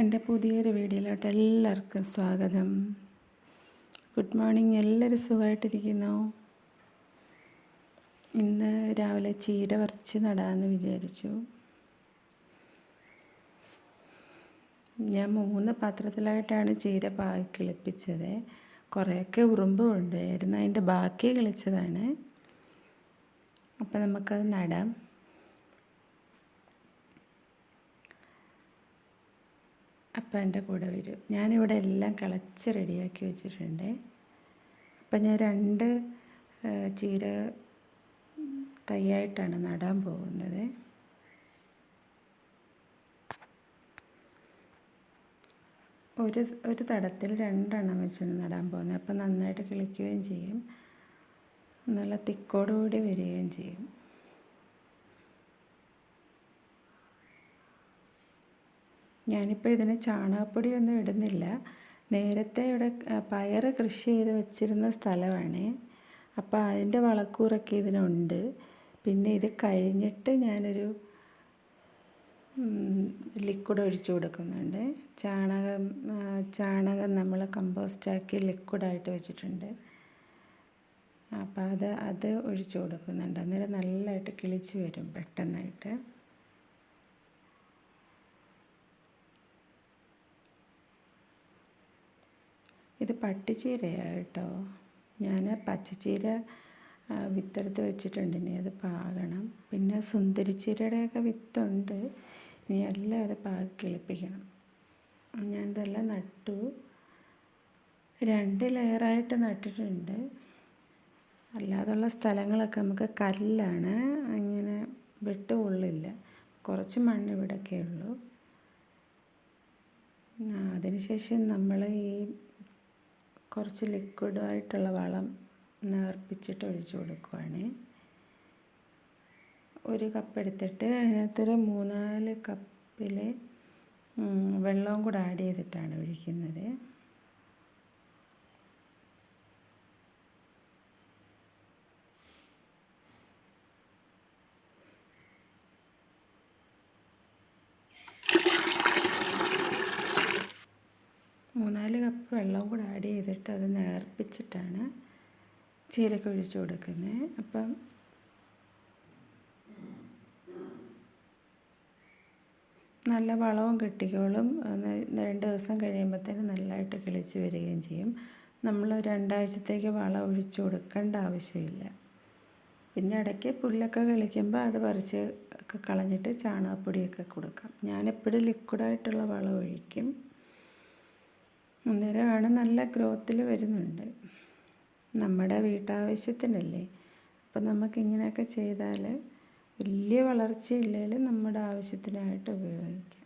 എന്റെ പുതിയൊരു വീഡിയോയിലോട്ട് എല്ലാവർക്കും സ്വാഗതം. ഗുഡ് മോർണിംഗ് എല്ലാവരും സുഖമായിട്ടിരിക്കുന്നു? ഇന്ന് രാവിലെ ചീര വറച്ച് നടാമെന്ന് വിചാരിച്ചു. ഞാൻ മൂന്ന് പാത്രത്തിലായിട്ടാണ് ചീര പാകി കിളിപ്പിച്ചത്. കുറേയൊക്കെ ഉറുമ്പ് കൊണ്ടുപോയിരുന്നു അതിന്റെ ബാക്കി കിളിച്ചതാണ്. അപ്പോൾ നമുക്കത് നടാം. അപ്പം എന്റെ കൂടെ വരും. ഞാനിവിടെ എല്ലാം കിളച്ച് റെഡിയാക്കി വെച്ചിട്ടുണ്ട്. അപ്പം ഞാൻ രണ്ട് ചീര തയ്യായിട്ടാണ് നടാൻ പോകുന്നത്. ഒരു ഒരു തടത്തിൽ രണ്ടെണ്ണം വെച്ചാണ് നടാൻ പോകുന്നത്. അപ്പം നന്നായിട്ട് കിളിക്കുകയും ചെയ്യും. നല്ല തിക്കോടുകൂടി വരികയും ചെയ്യും. ഞാനിപ്പോൾ ഇതിന് ചാണകപ്പൊടിയൊന്നും ഇടുന്നില്ല. നേരത്തെ ഇവിടെ പയർ കൃഷി ചെയ്ത് വെച്ചിരുന്ന സ്ഥലമാണ്. അപ്പോൾ അതിന്റെ വളക്കൂറൊക്കെ ഇതിനുണ്ട്. പിന്നെ ഇത് കഴിഞ്ഞിട്ട് ഞാനൊരു ലിക്വിഡ് ഒഴിച്ചു കൊടുക്കുന്നുണ്ട്. ചാണകം ചാണകം നമ്മൾ കമ്പോസ്റ്റാക്കി ലിക്വിഡായിട്ട് വെച്ചിട്ടുണ്ട്. അപ്പോൾ അത് അത് ഒഴിച്ചു കൊടുക്കുന്നുണ്ട്. അന്നേരം നല്ലതായിട്ട് കിളിച്ച് വരും പെട്ടെന്നായിട്ട്. ഇത് പട്ടിച്ചീരയാണ് കേട്ടോ ഞാൻ പച്ചച്ചീര വിത്തെടുത്ത് വെച്ചിട്ടുണ്ട്. ഇനി അത് പാകണം. പിന്നെ സുന്ദരിച്ചീരയുടെയൊക്കെ വിത്തുണ്ട്. ഇനി എല്ലാം അത് പാകി കിളിപ്പിക്കണം. ഞാനിതെല്ലാം നട്ടു. രണ്ട് ലെയറായിട്ട് നട്ടിട്ടുണ്ട്. അല്ലാതുള്ള സ്ഥലങ്ങളൊക്കെ നമുക്ക് കല്ലാണ് അങ്ങനെ വിട്ട് കൊള്ളില്ല. കുറച്ച് മണ്ണ് ഇവിടെയൊക്കെ ഉള്ളൂ. അതിനുശേഷം നമ്മൾ ഈ കുറച്ച് ലിക്വിഡായിട്ടുള്ള വളം നേർപ്പിച്ചിട്ട് ഒഴിച്ചു കൊടുക്കുവാണ്. ഒരു കപ്പ് എടുത്തിട്ട് അതിനകത്തൊരു മൂന്നാൽ കപ്പിൽ വെള്ളവും കൂടെ ആഡ് ചെയ്തിട്ടാണ് ഒഴിക്കുന്നത്. മൂന്നാൽ കപ്പ് വെള്ളം കൂടെ ആഡ് ചെയ്തിട്ട് അത് നേർപ്പിച്ചിട്ടാണ് ചീരക്ക് ഒഴിച്ചു കൊടുക്കുന്നത് അപ്പം നല്ല വളവും കിട്ടിക്കോളും രണ്ട് ദിവസം കഴിയുമ്പോഴത്തേന് നല്ലതായിട്ട് കിളിച്ച് വരികയും ചെയ്യും. നമ്മൾ രണ്ടാഴ്ചത്തേക്ക് വളം ഒഴിച്ചു കൊടുക്കേണ്ട ആവശ്യമില്ല. പിന്നെ ഇടയ്ക്ക് പുല്ലൊക്കെ കളിക്കുമ്പോൾ അത് പറിച്ച് ഒക്കെ കളഞ്ഞിട്ട് ചാണകപ്പൊടിയൊക്കെ കൊടുക്കാം. ഞാനെപ്പോഴും ലിക്വിഡായിട്ടുള്ള വളം ഒഴിക്കും. അന്നേരമാണ് നല്ല ഗ്രോത്തിൽ വരുന്നുണ്ട്. നമ്മുടെ വീട്ടാവശ്യത്തിനല്ലേ? അപ്പം നമുക്കിങ്ങനെയൊക്കെ ചെയ്താൽ വലിയ വളർച്ചയില്ലെങ്കിലും നമ്മുടെ ആവശ്യത്തിനായിട്ട് ഉപയോഗിക്കാം.